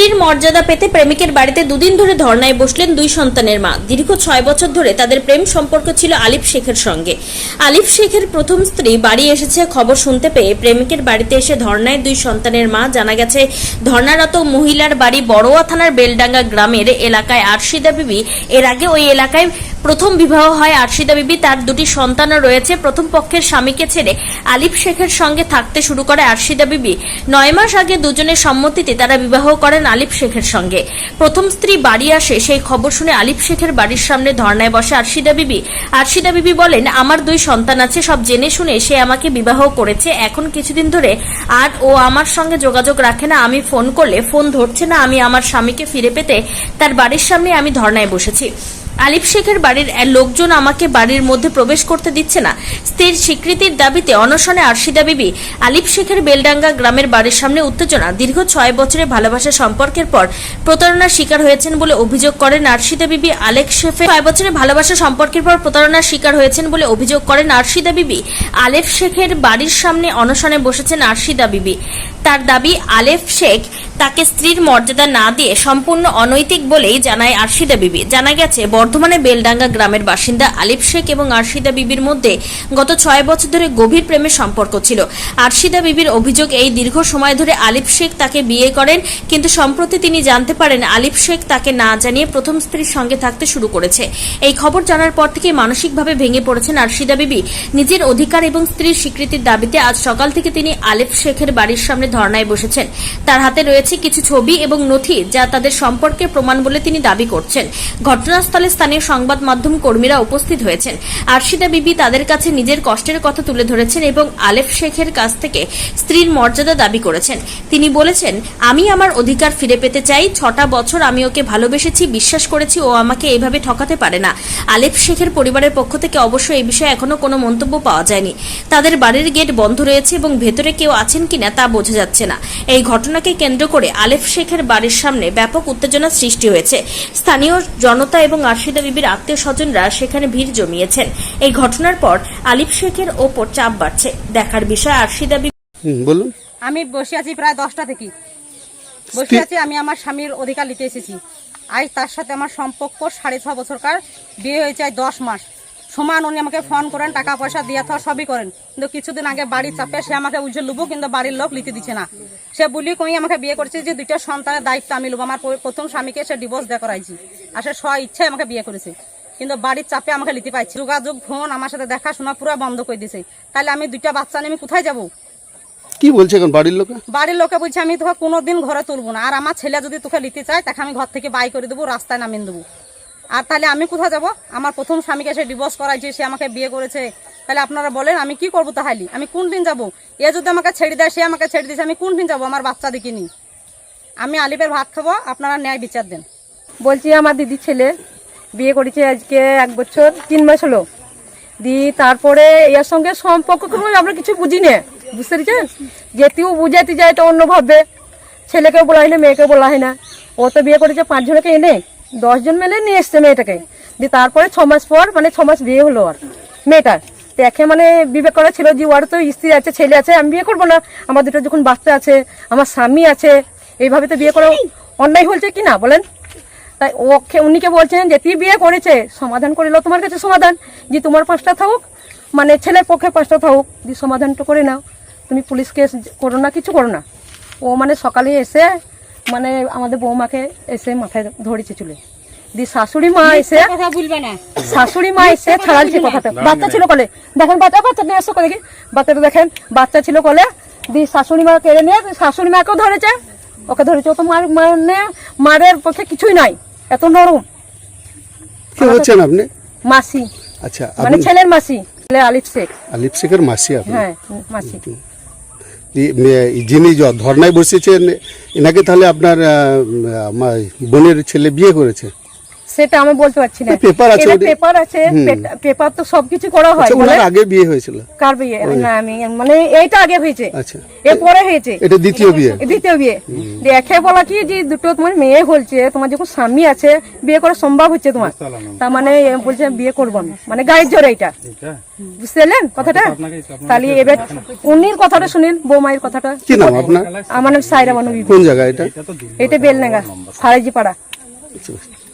স্ত্রীর মর্যাদা পেতে প্রেমিকের বাড়িতে দুদিন ধরে ধর্নায় বসলেন দুই সন্তানের মা। দীর্ঘ ছয় বছর ধরে তাদের প্রেম সম্পর্ক ছিল আলিফ শেখের সঙ্গে। আলিফ শেখের প্রথম স্ত্রী বাড়ি এসেছে খবর শুনতে পেয়ে প্রেমিকের বাড়িতে এসে ধর্নায় দুই সন্তানের মা জানা গেছে, ধর্নারত মহিলার বাড়ি বড়োয়া থানার বেলডাঙ্গা গ্রামের এলাকায় আরশিদা বিবি এর আগে ওই এলাকায় প্রথম বিবাহ হয় আরশিদা বিবি, তার দুটি সন্তানও রয়েছে। প্রথম পক্ষের স্বামীকে ছেড়ে আলিফ শেখের সঙ্গে থাকতে শুরু করে আরশিদা বিবি। নয় মাস আগে দুজনের সম্মতিতে তারা বিবাহ করেন আলিফ শেখের সঙ্গে। প্রথম স্ত্রী বাড়ি আসে, সেই খবর শুনে আলিফ শেখের বাড়ির সামনে ধর্নায় বসে আরশিদা বিবি। আরশিদা বিবি বলেন, আমার দুই সন্তান আছে, সব জেনে শুনে সে আমাকে বিবাহ করেছে। এখন কিছুদিন ধরে আর ও আমার সঙ্গে যোগাযোগ রাখে না। আমি ফোন করলে ফোন ধরছে না। আমি আমার স্বামীকে ফিরে পেতে তার বাড়ির সামনে আমি ধর্নায় বসেছি। আলিফ শেখের বাড়ির লোকজন আমাকে বাড়ির মধ্যে প্রবেশ করতে দিচ্ছে না। স্ত্রীর স্বীকৃতির দাবিতে অনশনে আরশিদা বিবি, আলিফ শেখের বেলডাঙ্গা গ্রামের বাড়ির সামনে উত্তেজনা। দীর্ঘ ছয় বছরের ভালোবাসা সম্পর্কের পর প্রতারণার শিকার হয়েছেন বলে অভিযোগ করেন আরশিদা বিবি। আলেক শেফে ছয় বছরের ভালোবাসা সম্পর্কের পর প্রতারণার শিকার হয়েছেন বলে অভিযোগ করেন আরশিদা বিবি। আলেফ শেখের বাড়ির সামনে অনশনে বসেছেন আরশিদা বিবি। তার দাবি, আলেফ শেখ তাকে স্ত্রীর মর্যাদা না দিয়ে সম্পূর্ণ অনৈতিক বলেই জানায় আরশিদা বিবি। জানা গেছে, বর্ধমানে বেলডাঙ্গা গ্রামের বাসিন্দা আলিফ শেখ এবং আরশিদা বিবির মধ্যে গত ছয় বছর ধরে গভীর প্রেমের সম্পর্ক ছিল। আরশিদা বিবির অভিযোগ এই দীর্ঘ সময় ধরে আলিফ শেখ তাকে বিয়ে করেন, কিন্তু সম্প্রতি তিনি জানতে পারেন আলিফ শেখ তাকে না জানিয়ে প্রথম স্ত্রীর সঙ্গে থাকতে শুরু করেছে। এই খবর জানার পর থেকে মানসিকভাবে ভেঙে পড়েছেন আরশিদা বিবি। নিজের অধিকার এবং স্ত্রীর স্বীকৃতির দাবিতে আজ সকাল থেকে তিনি আলিফ শেখের বাড়ির সামনে ধর্নায় বসেছেন। তার হাতে রয়েছে কিছু ছবি এবং নথি যা তাদের সম্পর্কের প্রমাণ বলে তিনি দাবি করছেন। ঘটনাস্থলে স্থানীয় সংবাদ মাধ্যম কর্মীরা উপস্থিত হয়েছেন। আরশিদা বিবি তাদের কাছে নিজের কষ্টের কথা তুলে ধরেছেন এবং আলেফ শেখের কাছ থেকে স্ত্রীর মর্যাদা দাবি করেছেন। তিনি বলেছেন, আমি আমার অধিকার ফিরে পেতে চাই। ছটা বছর আমি ওকে ভালোবেসেছি, বিশ্বাস করেছি, ও আমাকে এইভাবে ঠকাতে পারে না। আলেফ শেখের পরিবারের পক্ষ থেকে অবশ্য এই বিষয়ে এখনও কোনো মন্তব্য পাওয়া যায়নি। তাদের বাড়ির গেট বন্ধ রয়েছে এবং ভেতরে কেউ আছেন কিনা তা বোঝা যাচ্ছে না। এই ঘটনাকে কেন্দ্র করে আলেফ শেখের বাড়ির সামনে ব্যাপক উত্তেজনা সৃষ্টি হয়েছে। স্থানীয় জনতা এবং আরশিদা বিবির আত্মীয় স্বজনরা সেখানে ভিড় জমিয়েছেন। এই ঘটনার পর আলিফ শেখের ওপর চাপ বাড়ছে। দেখার বিষয় আরশিদা বিবি বলুন। আমি বসে আছি প্রায় দশটা থেকে। বসে আছি আমি আমার স্বামীর অধিকার নিতে এসেছি। আজ তার সাথে আমার সম্পর্ক সাড়ে ছ বছরকার বিয়ে হয়েছে আজ দশ মাস। সমান উনি আমাকে ফোন করেন টাকা পয়সা দিয়ে থাকা সবই করেন। কিন্তু কিছুদিন আগে বাড়ির চাপে সে আমাকে উজ্জ্বল লুবো কিন্তু বাড়ির লোক লিতে দিচ্ছে না। সে বলি কই আমাকে বিয়ে করেছে যে দুইটা সন্তানের দায়িত্ব আমি লুবো। আমার প্রথম স্বামীকে সে ডিভোর্স দেওয়া করাইছি আর সে স্ব ইচ্ছায় আমাকে বিয়ে করেছে। কিন্তু বাড়ির চাপে আমাকে লিতে পাইছে। যোগাযোগ ফোন আমার সাথে দেখাশোনা পুরো বন্ধ করে দিয়েছে তাহলে আমি দুইটা বাচ্চা নিয়ে আমি কোথায় যাব? কি বলছে এখন বাড়ির লোকে? বাড়ির লোকে বলছে আমি তোকে কোনোদিন ঘরে তুলবো না। আর আমার ছেলে যদি তোকে নিতে চায় তাকে আমি ঘর থেকে বাই করে দেবো রাস্তায় নামিয়ে দেবো। আর তাহলে আমি কোথায় যাব? আমার প্রথম স্বামীকে সে ডিভোর্স করাইছে সে আমাকে বিয়ে করেছে। তাহলে আপনারা বলেন, আমি কি করব তাহলে? আমি কোন দিন যাব? এ যদি আমাকে ছেড়ে দেয়, সে আমাকে ছেড়ে দিয়েছে, আমি কোন দিন যাব? আমার বাচ্চা দিকে নিয়ে আমি আলিপের ভাত খাব, আপনারা ন্যায় বিচার দেন। বলছি, আমার দিদি ছেলে বিয়ে করেছে আজকে এক বছর, তিন মাস হলো। দি, তারপরে এর সঙ্গে সম্পর্ক কোনো আমরা কিছু বুঝি না। বুঝতে পেরেছেন? যেতেও বুঝাতে যায় তো অন্য ভাববে ছেলেকেও বলা হয় না, মেয়েকেও বলা হয় না। ও তো বিয়ে করেছে পাঁচজনকে এনে দশজন মেলে নিয়ে এসছে মেয়েটাকে। দিয়ে তারপরে ছ মাস পর মানে ছ মাস বিয়ে হলো আর, মেয়েটার। দেখে মানে বিবেক করা ছিল যে ওর তো স্ত্রী আছে ছেলে আছে আমি বিয়ে করব না। আমার দুটো যখন বাচ্চা আছে আমার স্বামী আছে এইভাবে তো বিয়ে করা অন্যায় হয়েছে কি না বলেন? তাই ওকে উনিকে বলছেন যে তুই বিয়ে করেছে সমাধান করিল তোমার কাছে সমাধান। যে তোমার পাঁচটা থাকুক মানে ছেলের পক্ষে পাঁচটা থাকুক যে সমাধানটা করে নাও। তুমি পুলিশ কেস করো না কিছু করো না। ও মানে সকালে এসে মানে আমাদের বৌমাকে এসে মাথায় ধরেছে চুলে। দি শাশুড়ি মা এসে কথা বলবে না। শাশুড়ি মা এসে ছাড়ালছে কথাটা। বাচ্চা ছিল কলে। দেখেন বাচ্চা বাচ্চা নিয়ে এসো দেখি। বাচ্চাটা দেখেন বাচ্চা ছিল কলে। দি শাশুড়ি মা কেড়ে নিয়ে শাশুড়ি মাকেও ধরেছে। ওকে ধরেছে ও তো মার মানে মারের পক্ষে কিছুই নাই। এত নরম। কি হচ্ছেন আপনি? মাসি। আচ্ছা মানে ছেলের মাসি। ছেলে আলিফ শেখ। আলিপ শেখের মাসি আপনি? হ্যাঁ মাসি। যিনি য- ধর্নায় বসেছেন এনাকে তাহলে আপনার আহ, বোনের ছেলে বিয়ে করেছে? সেটা আমি বলতে পারছি না। পেপার আছে পেপার আছে পেপার তো সবকিছু করা হয় আচ্ছা বলে। ওনার আগে বিয়ে হয়েছিল? কার বিয়ে? না আমি মানে এইটা আগে হয়েছে। আচ্ছা। এরপরে হয়েছে। এটা দ্বিতীয় বিয়ে? দ্বিতীয় বিয়ে। দেখে বলা কি যে দুটো তোমার মেয়ে হচ্ছে তোমার যখন স্বামী আছে বিয়ে করা সম্ভব হচ্ছে তোমার। তার মানে বলছে বিয়ে করব আমি। মানে গায়ের জোর এটা বুঝতে পারলেন কথাটা তাহলে এবার উনির কথাটা শুনিন বৌমায়ের কথাটা। কি নাম আপনার? আমার নাম সাইরা বানু কোন জায়গা এটা? এটা বেলনাগা ফারাজি পাড়া আচ্ছা।